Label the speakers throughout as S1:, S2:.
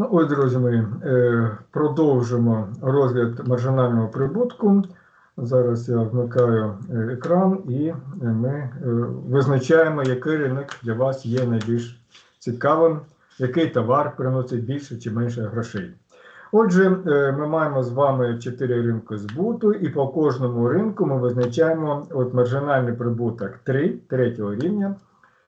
S1: Ну, ось, друзі мої, е, продовжимо розгляд маржинального прибутку. Зараз я вмикаю е, екран і е, ми визначаємо, який ринок для вас є найбільш цікавим, який товар приносить більше чи менше грошей. Отже, ми маємо з вами чотири ринки збуту, і по кожному ринку ми визначаємо от маржинальний прибуток 3, третього рівня,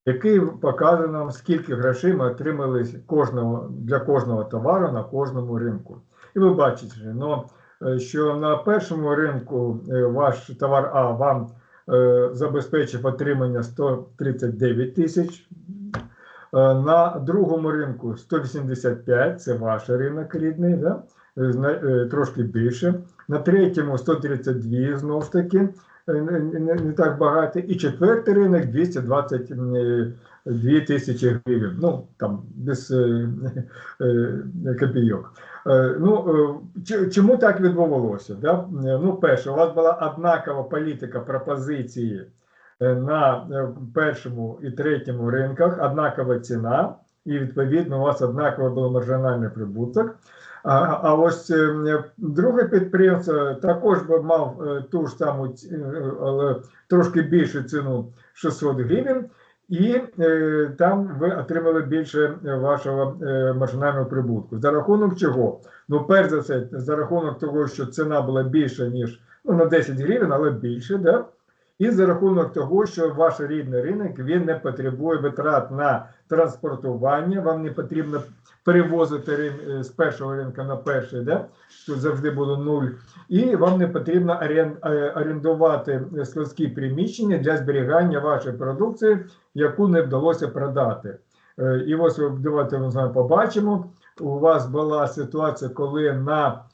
S1: який показує нам, скільки грошей ми отримали кожного, для кожного товару на кожному ринку. І ви бачите, ну, е, що на першому ринку е, ваш товар А вам е, забезпечив отримання 139 тисяч. Е, На другому ринку 185, це ваш ринок рідний, да? Трошки більше. На третьому 132 знову ж таки, не, не, так багато. І четвертий ринок 222 тисячі гривень. Ну, там без е, е, копійок. Е, Ну, е, чому так відбувалося? Да? Е, Ну, перше, у вас була однакова політика пропозиції е, на е, першому і третьому ринках, однакова ціна, і відповідно у вас однаковий був маржинальний прибуток. А, а ось е, друге підприємство також би мав е, ту ж саму, е, але трошки більшу ціну 600 гривень, і е, там ви отримали більше е, вашого е, маржинального прибутку. За рахунок чого? Ну, перш за все, за рахунок того, що ціна була більша, ніж ну, на 10 гривень, але більше, да? І за рахунок того, що ваш рідний ринок він не потребує витрат на транспортування, вам не потрібно перевозити е, з першого ринку на перший, да? тут завжди було нуль, і вам не потрібно е, орендувати складські приміщення для зберігання вашої продукції, яку не вдалося продати. Е, І ось давайте ми з побачимо. У вас була ситуація, коли на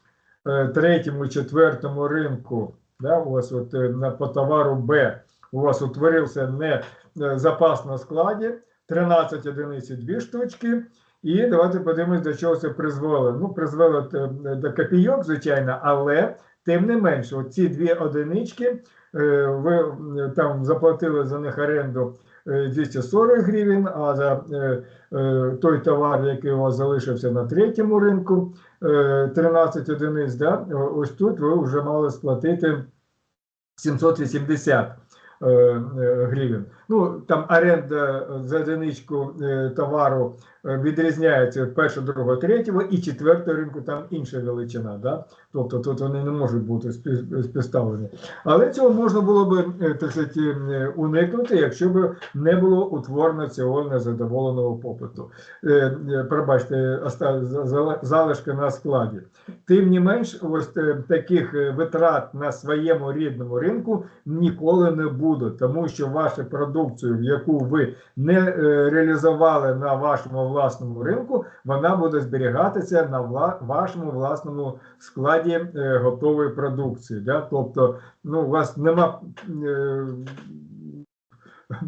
S1: третьому, четвертому ринку, да, у вас от е, на по товару Б у вас утворився не е, запас на складі, 13 одиниць і 2 штучки. І давайте подивимось, до чого це призвело. Ну, призвело е, до копійок, звичайно, але тим не менше, ці дві одинички, ви там заплатили за них оренду е, 240 гривень, а за той товар, який у вас залишився на третьому ринку, 13 одиниць, да, ось тут ви вже мали сплатити 780 е, е, гривень. Ну, там оренда за одиничку е, товару е, відрізняється від першого, другого, третього і четвертого ринку, там інша величина. Да? Тобто тут вони не можуть бути співставлені. Але цього можна було б е, так сказати, е, уникнути, якщо б не було утворено цього незадоволеного попиту. Е, е, Пробачте, залишки на складі. Тим не менш, ось е, таких е, витрат на своєму рідному ринку ніколи не буде, тому що вашу продукцію, яку ви не е, реалізували на вашому власному ринку, вона буде зберігатися на вашому власному складі е, готової продукції. Да? Тобто, ну, у вас нема е,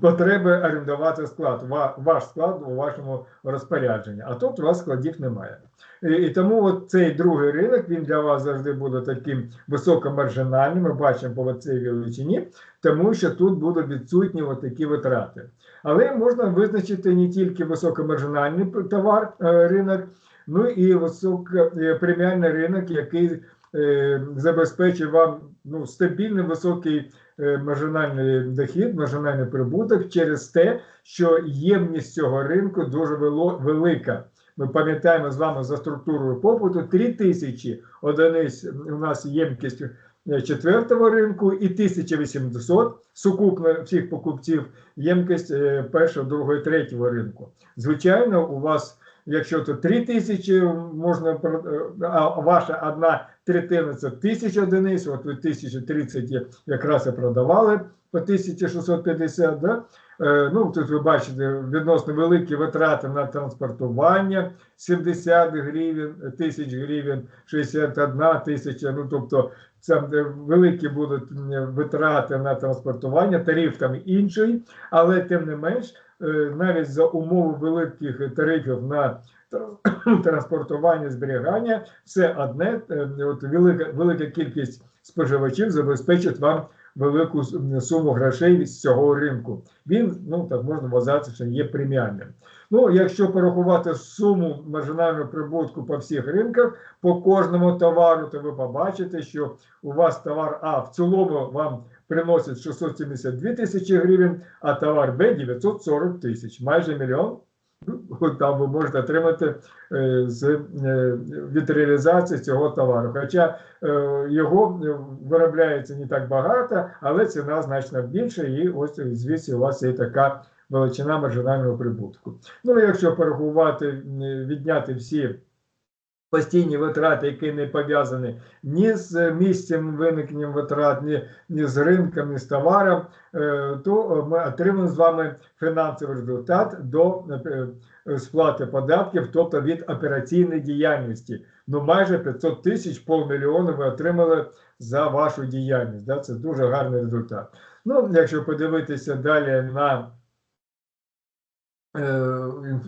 S1: потреби орендувати склад, ва- ваш склад у вашому розпорядженні, а тут у вас складів немає. І, і тому цей другий ринок він для вас завжди буде таким високомаржинальним. Ми бачимо по цій величині, тому що тут будуть відсутні такі витрати. Але можна визначити не тільки високомаржинальний товар е, ринок, ну і високопреміальний ринок, який е, забезпечить вам ну, стабільний високий е, маржинальний дохід, маржинальний прибуток через те, що ємність цього ринку дуже велика. Ми пам'ятаємо з вами за структурою попиту 3 тисячі одиниць у нас ємкість е, четвертого ринку і 1800 сукупно всіх покупців ємкість е, першого, другого і третього ринку. Звичайно, у вас, якщо то 3 тисячі можна е, а ваша одна третина це 1000 одиниць, от ви 1030 якраз і продавали по 1650, да? Е, Ну, тут ви бачите відносно великі витрати на транспортування 70 гривень, тисяч гривень, 61 тисяча. Ну тобто це великі будуть витрати на транспортування, тариф там інший, але тим не менш, е, навіть за умови великих тарифів на тр- транспортування зберігання, все одне, е, от велика, велика кількість споживачів забезпечить вам велику суму грошей з цього ринку. Він, ну так можна вважати, що є преміальним. Ну, якщо порахувати суму маржинального прибутку по всіх ринках, по кожному товару, то ви побачите, що у вас товар А в цілому вам приносить 672 тисячі гривень, а товар Б 940 тисяч, майже мільйон. Ну, Там ви можете отримати е, з, е, від реалізації цього товару. Хоча е, його виробляється не так багато, але ціна значно більша, і ось звідси у вас є така величина маржинального прибутку. Ну, якщо порахувати, відняти всі постійні витрати, які не пов'язані ні з місцем виникнення витрат, ні, ні з ринком, ні з товаром, е, то ми отримаємо з вами фінансовий результат до е, сплати податків, тобто від операційної діяльності. Ну, майже 500 тисяч, полмільйона ви отримали за вашу діяльність. Да? Це дуже гарний результат. Ну, якщо подивитися далі на е,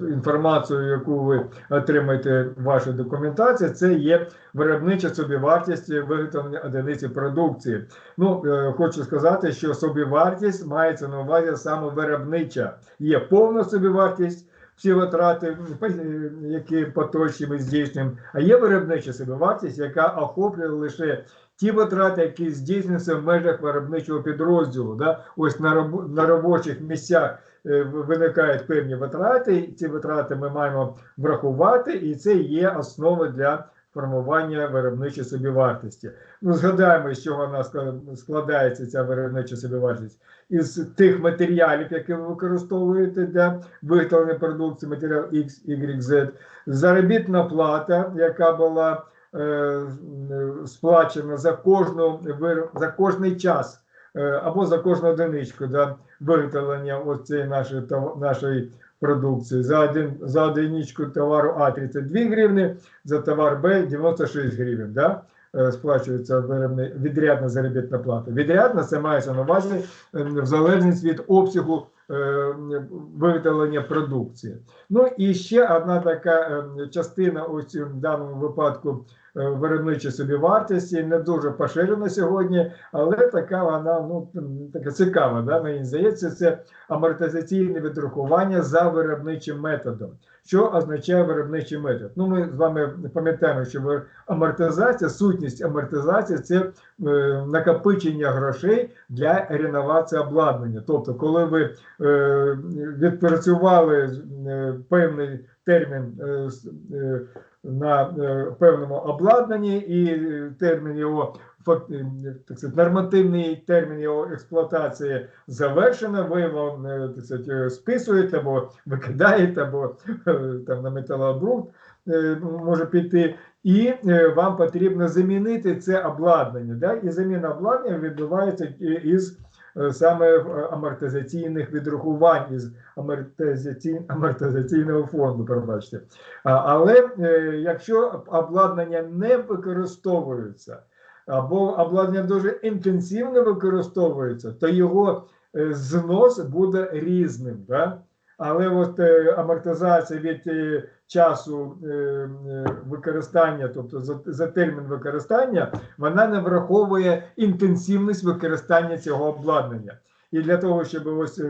S1: інформацію, яку ви отримаєте в вашій документації, це є виробнича собівартість виготовлення одиниці продукції. Ну, е, хочу сказати, що собівартість мається на увазі саме виробнича. Є повна собівартість, всі витрати, е, які поточні ми здійснюємо, а є виробнича собівартість, яка охоплює лише ті витрати, які здійснюються в межах виробничого підрозділу. Да? Ось на, робочих місцях е, виникають певні витрати, ці витрати ми маємо врахувати, і це є основа для формування виробничої собівартості. Ну, згадаємо, з чого вона склад- складається ця виробнича собівартість. Із тих матеріалів, які ви використовуєте для виготовлення продукції, матеріал X, Y, Z, заробітна плата, яка була е, е, сплачена за кожну за кожний час е, або за кожну одиничку да, виготовлення ось цієї нашої, тов- нашої продукції. За, один, за одиничку товару А 32 гривні, за товар Б 96 гривень. Да? е, Сплачується відрядна заробітна плата. Відрядна це мається на увазі е, в залежність від обсягу е, виготовлення продукції. Ну і ще одна така е, частина ось в даному випадку е, виробничої собівартості не дуже поширена сьогодні, але така вона ну така цікава. Да? Мені здається, це амортизаційне відрахування за виробничим методом. Що означає виробничий метод? Ну, ми з вами пам'ятаємо, що амортизація, сутність амортизації це е, накопичення грошей для реновації обладнання. Тобто, коли ви е, відпрацювали е, певний термін е, е, на е, певному обладнанні і е, термін його е, так сказати, нормативний термін його експлуатації завершено, ви його е, так сказати, е, списуєте або викидаєте, або е, там на металобрухт е, може піти. І е, вам потрібно замінити це обладнання. Да? І заміна обладнання відбувається із е, саме е, амортизаційних відрахувань із амортизаці... амортизаційного фонду, пробачте. Але е, якщо обладнання не використовується, або обладнання дуже інтенсивно використовується, то його е, знос буде різним. Да? Але от е, амортизація від е, часу е, використання, тобто за, термін використання, вона не враховує інтенсивність використання цього обладнання. І для того, щоб ось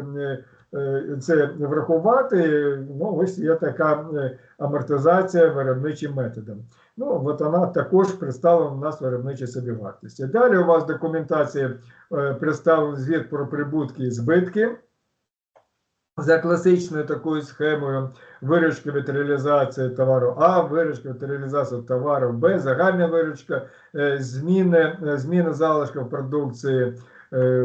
S1: це врахувати, ну ось є така амортизація виробничим методом. Ну, от вона також представлена у нас в виробничій собівартості. Далі у вас документації е, звіт про прибутки і збитки. За класичною такою схемою виручки від реалізації товару А, виручки від реалізації товару Б, загальна виручка, е, зміни, е, зміни залишків продукції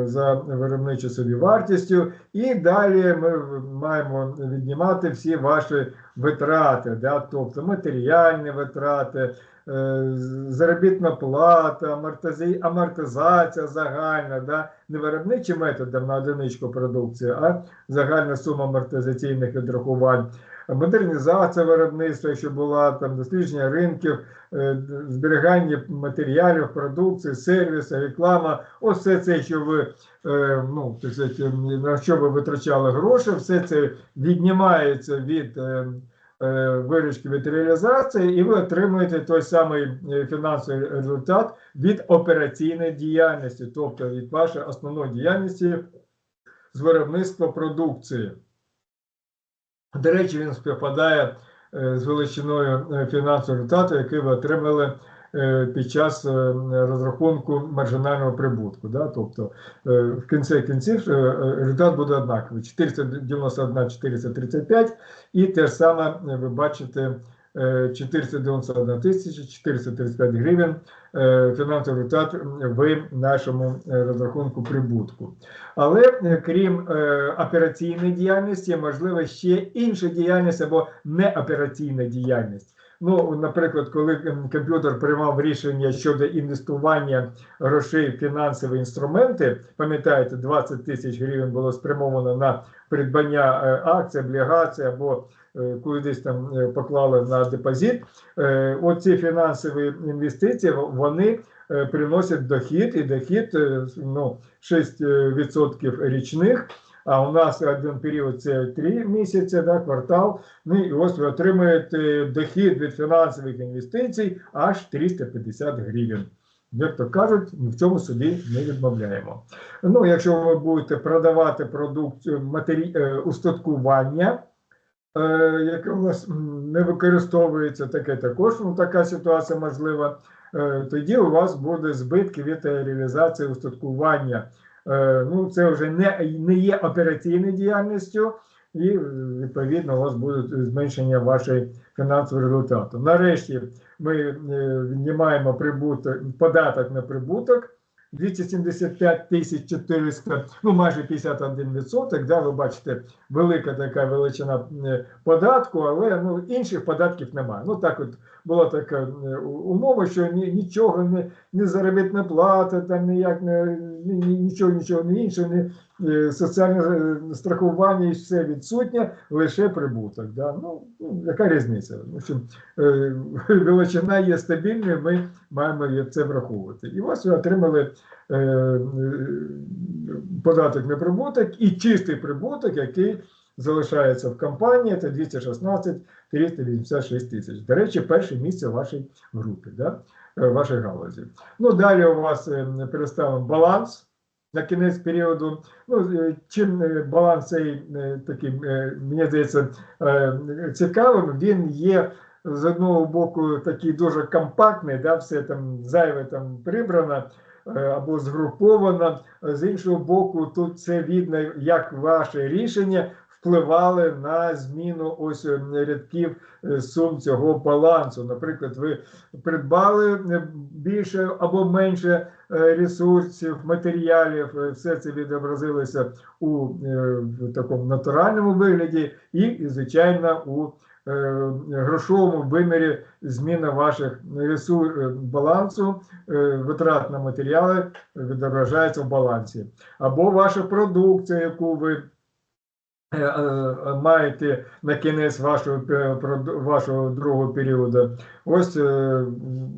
S1: за виробничою собівартістю. І далі ми маємо віднімати всі ваші витрати, да, тобто матеріальні витрати, е, заробітна плата, амортизація загальна, да, не виробничим методом на одиничку продукції, а загальна сума амортизаційних відрахувань. Модернізація виробництва, що була там дослідження ринків, е, зберігання матеріалів, продукції, сервіси, реклама, ось все це, що ви е, ну, на що ви витрачали гроші, все це віднімається від е, виручки від реалізації, і ви отримуєте той самий фінансовий результат від операційної діяльності, тобто від вашої основної діяльності з виробництва продукції. До речі, він співпадає е, з величиною е, фінансового результату, який ви отримали е, під час розрахунку маржинального прибутку. Да? Тобто в кінці кінців результат буде однаковий: 491 435, і те ж саме ви бачите. Е, 491 тисяча 435 гривень е, фінансовий результат в нашому е, розрахунку прибутку. Але е, крім е, операційної діяльності, можливо ще інша діяльність або неопераційна діяльність. Ну, наприклад, коли комп'ютер приймав рішення щодо інвестування грошей в фінансові інструменти, пам'ятаєте, 20 тисяч гривень було спрямовано на придбання е, акцій, облігацій або е, кудись там е, поклали на депозит. Оці фінансові інвестиції вони приносять дохід, і дохід ну, 6% річних. А у нас один період це 3 місяці, да, квартал. Ну і ось ви отримуєте дохід від фінансових інвестицій аж 350 гривень. Як то кажуть, ні в цьому собі не відмовляємо. Ну, якщо ви будете продавати продукцію матері... е, устаткування, е, яке у вас не використовується, таке також ну, така ситуація можлива, е, тоді у вас буде збитки від е, реалізації устаткування. Е, ну, це вже не, не є операційною діяльністю, і відповідно у вас буде зменшення вашої фінансового результату. Нарешті ми е, віднімаємо прибуток, податок на прибуток 275 тисяч 400, ну майже 51%, да, ви бачите, велика така величина е, податку, але ну, інших податків немає. Ну так от була така е, умова, що ні, нічого не, не заробітна плата, там ніяк не ні, ні- нічого, нічого не інше, не соціальне е, страхування і все відсутнє, лише прибуток. Да? Ну, ну, яка різниця? В общем, е, величина є стабільною, ми маємо це враховувати. І ось ви отримали е, е, податок на прибуток і чистий прибуток, який залишається в компанії, це 216 386 тисяч. До речі, перше місце в вашій групі, да? е, в вашій галузі. Ну, далі у вас е, баланс. На кінець періоду, ну е, чим е, баланс цей е, такий, мені здається, цікавим, він є з одного боку такий дуже компактний, да, все там зайве там прибрано або згруповано. З іншого боку, тут це видно, як ваше рішення впливали на зміну ось е, рядків е, сум цього балансу. Наприклад, ви придбали е, більше або менше ресурсів, матеріалів, все це відобразилося у в такому натуральному вигляді, і, звичайно, у грошовому вимірі зміна ваших ресурсів балансу, витрат на матеріали відображається в балансі. Або ваша продукція, яку ви маєте на кінець вашого, е, вашого другого періоду, ось е,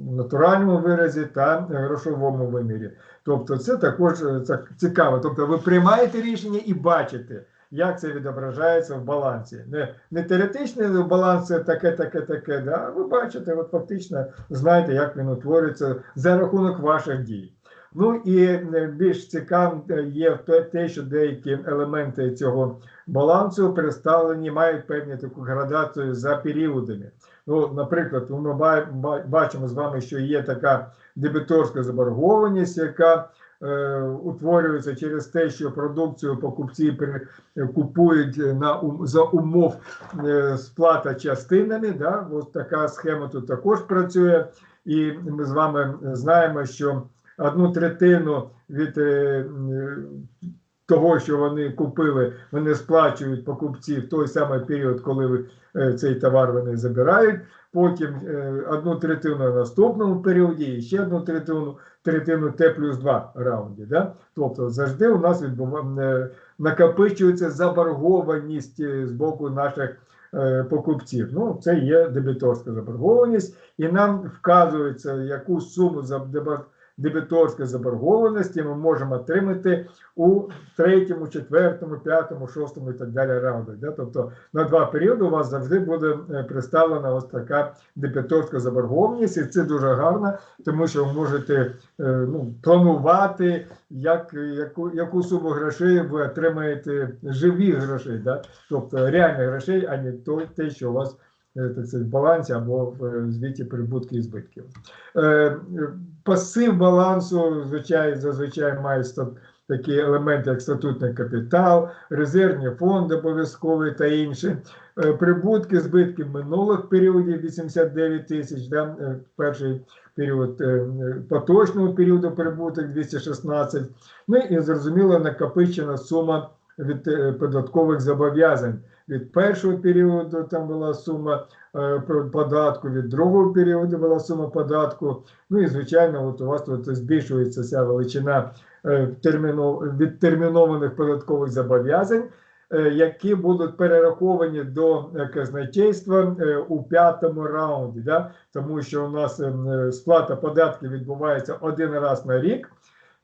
S1: в натуральному виразі та грошовому вимірі. Тобто це також е, цікаво. Тобто ви приймаєте рішення і бачите, як це відображається в балансі. Не, не теоретичний баланс це таке, таке, таке. Да? Ви бачите, от фактично знаєте, як він утворюється за рахунок ваших дій. Ну і е, більш цікавим е, є те- що деякі елементи цього балансу представлені, мають певну таку градацію за періодами. Ну, наприклад, ми ба- ба- бачимо з вами, що є така дебіторська заборгованість, яка е, утворюється через те, що продукцію покупці при, купують на за умов е, сплата частинами. Да? Ось така схема тут також працює, і ми з вами знаємо, що одну третину від е, того, що вони купили, вони сплачують покупці в той самий період, коли е, цей товар вони забирають. Потім е, одну третину на наступному періоді, і ще одну третину, третину Т плюс 2 раунді. Да? Тобто завжди у нас е, накопичується заборгованість е, з боку наших е, покупців. Ну, це є дебіторська заборгованість, і нам вказується, яку суму за- деба- дебіторської заборгованості ми можемо отримати у третьому, четвертому, п'ятому, шостому і так далі раунді. Да? Тобто на два періоди у вас завжди буде е, представлена ось така дебіторська заборгованість, і це дуже гарно, тому що ви можете е, ну, планувати, як, яку, яку суму грошей ви отримаєте живих грошей, да? тобто реальних грошей, а не те, що у вас так сказати, в балансі або в е, звіті прибутків і збитків. Е, е, Пасив балансу, звичайно, зазвичай має такі елементи, як статутний капітал, резервні фонди обов'язкові та інші. Е, Прибутки, збитки минулих періодів 89 тисяч, да, е, перший період е, е, поточного періоду прибуток 216. Ну і зрозуміло накопичена сума від е, податкових зобов'язань. Від першого періоду там була сума е, податку, від другого періоду була сума податку. Ну і звичайно, от у вас тут збільшується ця величина е, відтермінованих податкових зобов'язань, е, які будуть перераховані до казначейства у п'ятому раунді. Да? Тому що у нас е, е, сплата податків відбувається один раз на рік.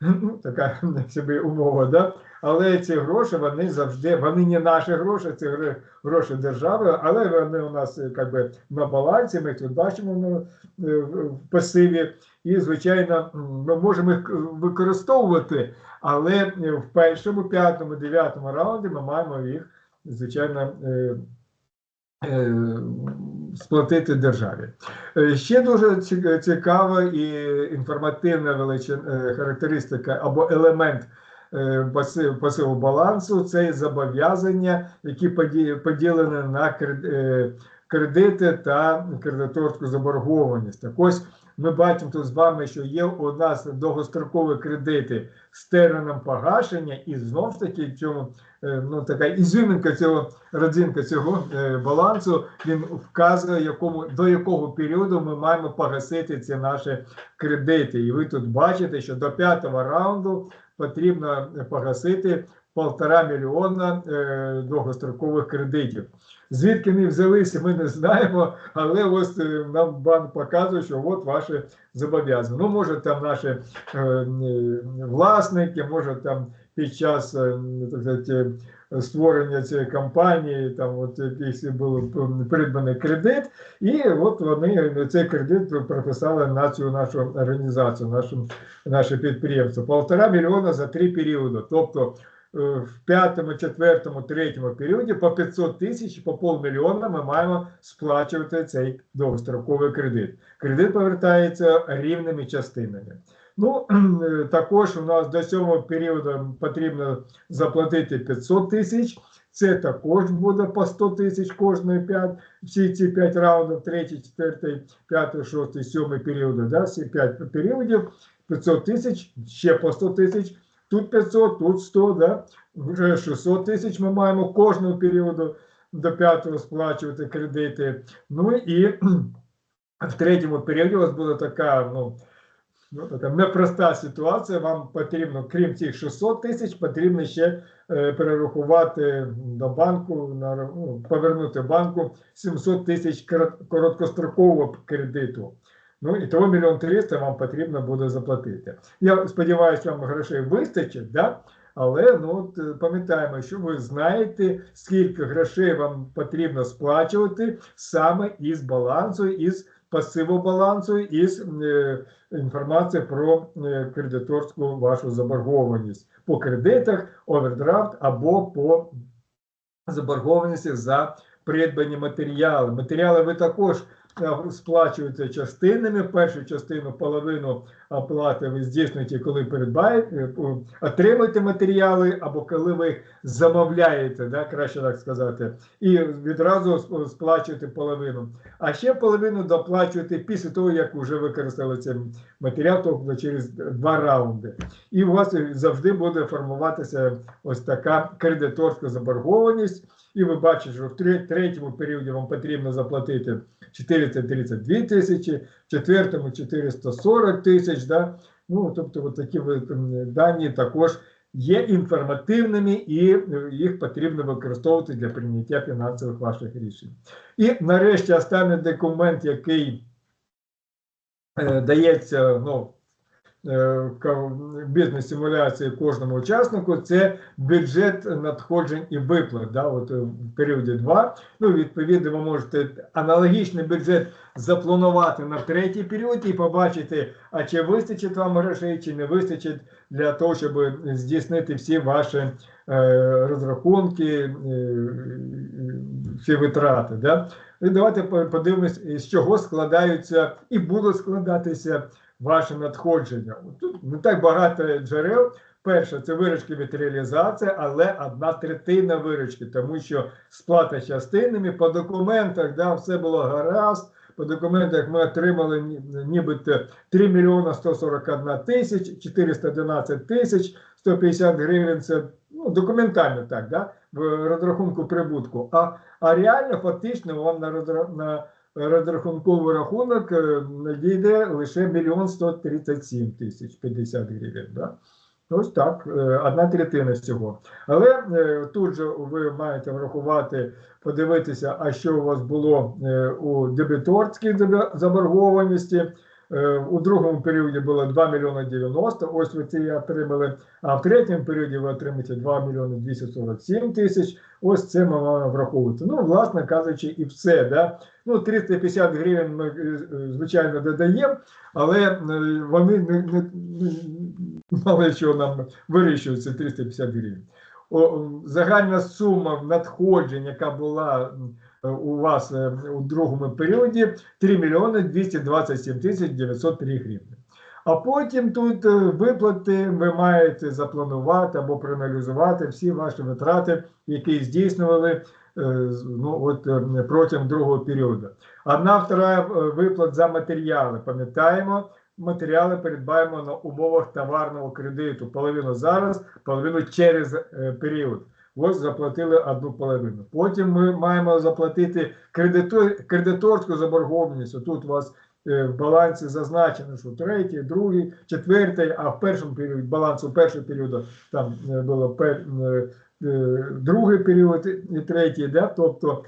S1: Ну, така собі умова, да? але ці гроші вони завжди, вони не наші гроші, це гроші держави, але вони у нас е, как би, на балансі, ми тут бачимо ну, е, в пасиві, і, звичайно, ми можемо їх використовувати, але е, в першому, п'ятому, дев'ятому раунді ми маємо їх, звичайно, е, е, сплатити державі. Е, Ще дуже цікава і інформативна величин, е, характеристика або елемент е, пасиву балансу це зобов'язання, які поділені на кред- кредити та кредиторську заборгованість. Так ось ми бачимо тут з вами, що є у нас довгострокові кредити з терміном погашення, і знову ж таки в е, ну, така ізюминка цього родзинка цього е, балансу, він вказує, якому, до якого періоду ми маємо погасити ці наші кредити. І ви тут бачите, що до п'ятого раунду потрібно погасити полтора мільйона е, довгострокових кредитів. Звідки вони взялися, ми не знаємо, але ось е, нам банк показує, що от ваші зобов'язання. Ну, може, там наші е, власники, може там під час е, так сказати, створення цієї компанії, там от якийсь був придбаний кредит, і от вони цей кредит прописали на цю нашу організацію, нашу, наше підприємство. Полтора мільйона за три періоди. Тобто в п'ятому, четвертому, третьому періоді по 500 тисяч, по полмільйона ми маємо сплачувати цей довгостроковий кредит. Кредит повертається рівними частинами. Ну, також у нас до цього періоду потрібно заплатити 500 тисяч. Це також буде по 100 тисяч кожної 5, всі ці 5 раундів, 3, 4, 5, 6, 7 періоди, да, всі 5 періодів, 500 тисяч, ще по 100 тисяч, тут 500, тут 100, да, вже 600 тисяч ми маємо кожного періоду до 5 сплачувати кредити. Ну і в третьому періоді у вас буде така, ну, Ну, така непроста ситуація. Вам потрібно, крім цих 600 тисяч, потрібно ще е, перерахувати до банку, на, ну, повернути банку 700 тисяч короткострокового кредиту. Ну і того мільйон 300 вам потрібно буде заплатити. Я сподіваюся, вам грошей вистачить, да? але ну, е, пам'ятаємо, що ви знаєте, скільки грошей вам потрібно сплачувати саме із балансу, із пасиву балансу, із е, інформація про е, кредиторську вашу заборгованість по кредитах, овердрафт або по заборгованості за придбані матеріали. Матеріали ви також е, сплачуєте частинами. Першу частину, половину оплати ви здійснюєте, коли придбаєте, е, отримуєте матеріали, або коли ви замовляєте, да, краще так сказати, і відразу сп- сплачуєте половину. А ще половину доплачуєте після того, як вже використали цей матеріал, тобто через два раунди. І у вас завжди буде формуватися ось така кредиторська заборгованість. І ви бачите, що в третьому періоді вам потрібно заплатити 432 тисячі, в четвертому 440 тисяч. Да? Ну, тобто, от такі дані також є інформативними і е, їх потрібно використовувати для прийняття фінансових ваших рішень. І нарешті останній документ, який е, дається ну, е, бізнес-симуляції кожному учаснику, це бюджет надходжень і виплат. Да, от е, в періоді 2. Ну, відповідно, ви можете аналогічний бюджет запланувати на третій період і побачити, а чи вистачить вам грошей, чи не вистачить для того, щоб здійснити всі ваші е, розрахунки, е, всі витрати. Да? І давайте подивимось, з чого складаються і будуть складатися ваші надходження. Тут не так багато джерел. Перше, це виручки від реалізації, але одна третина виручки, тому що сплата частинами по документах, да, все було гаразд. По документах ми отримали нібито 3 мільйона 141 тисяч, 411 тисяч 150 гривень. Це ну, документально так, да, в розрахунку прибутку. А, а реально, фактично, вам на, на розрахунковий рахунок е, надійде лише мільйон 137 тисяч 50 гривень. Да? Ось так, е, одна третина з цього. Але е, тут же ви маєте врахувати, подивитися, а що у вас було у дебіторській заборгованості. Е, У другому періоді було 2 мільйони 90, ось ви ці отримали, а в третьому періоді ви отримаєте 2 мільйони 247 тисяч, ось це ми маємо враховувати. Ну, власне кажучи, і все. Да? Ну, 350 гривень ми, е, звичайно, додаємо, але е, вони не, не, мало що нам вирішується 350 гривень. О, загальна сума надходжень, яка була у вас е, у другому періоді, 3 мільйони 227 тисяч 903 гривні. А потім тут е, виплати ви маєте запланувати або проаналізувати всі ваші витрати, які здійснювали е, ну, от, е, протягом другого періоду. Одна втора е, виплат за матеріали. Пам'ятаємо, матеріали передбаємо на умовах товарного кредиту. Половину зараз, половину через е, період. Ось заплатили одну половину. Потім ми маємо заплатити кредитор, кредиторську заборгованість. Тут у вас е, в балансі зазначено, що третій, другий, четвертий, а в першому періоді балансу першого періоду там е, було пер, е, другий період і третій. Да? Тобто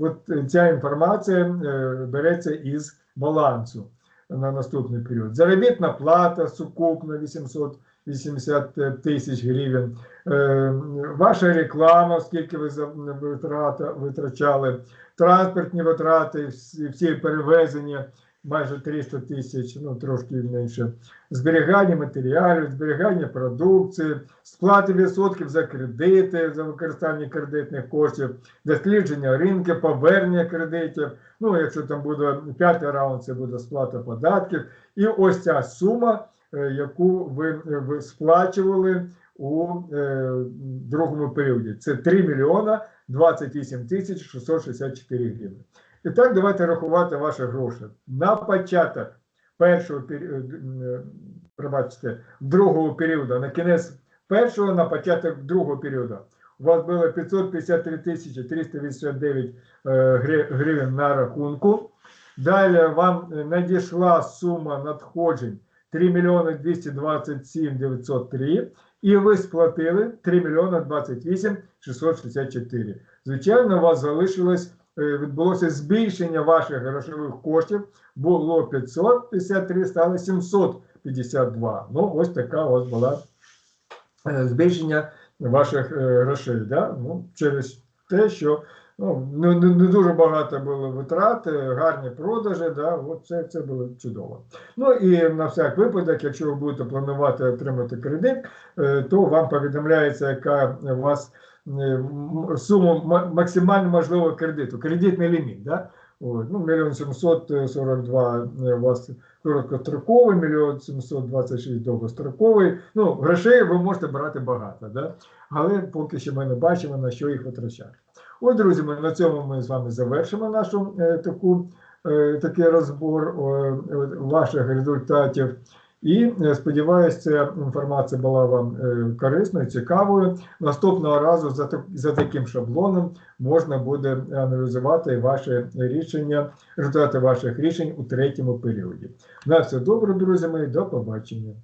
S1: от ця інформація береться із балансу на наступний період. Заробітна плата сукупно 880 тисяч гривень. Е, Ваша реклама, скільки ви витрачали, транспортні витрати, всі, перевезення майже 300 тисяч, ну трошки менше. Зберігання матеріалів, зберігання продукції, сплати відсотків за кредити, за використання кредитних коштів, дослідження ринку, повернення кредитів. Ну, якщо там буде п'ятий раунд, це буде сплата податків. І ось ця сума, яку ви, е, ви сплачували у е, другому періоді. Це 3 мільйона 28 тисяч 664 гривні. І так давайте рахувати ваші гроші. На початок першого е, пробачте, другого періоду, на кінець першого, на початок другого періоду. У вас було 553 тисячі 389 е, гривень на рахунку. Далі вам е, надійшла сума надходжень 3 мільйони 227 903 і ви сплатили 3 мільйони 28 664. Звичайно, у вас залишилось, е, відбулося збільшення ваших грошових коштів, було 553, стало 752. Ну, ось така у вас була е, збільшення ваших е, грошей. Да? Ну, через те, що ну, не, не, дуже багато було витрат, е, гарні продажі, да? от це, це було чудово. Ну і на всяк випадок, якщо ви будете планувати отримати кредит, е, то вам повідомляється, яка у вас е, сума максимально можливого кредиту, кредитний ліміт. Да? От, ну, мільйон 742 у вас короткостроковий, мільйон 726 довгостроковий. Ну, грошей ви можете брати багато, да? але поки що ми не бачимо, на що їх витрачати. От, друзі, ми на цьому ми з вами завершимо нашу е, таку, е, такий розбор е, ваших результатів. І е, сподіваюся, ця інформація була вам е, корисною, цікавою. Наступного разу за, за таким шаблоном можна буде аналізувати ваші рішення, результати ваших рішень у третьому періоді. На все добре, друзі мої, до побачення.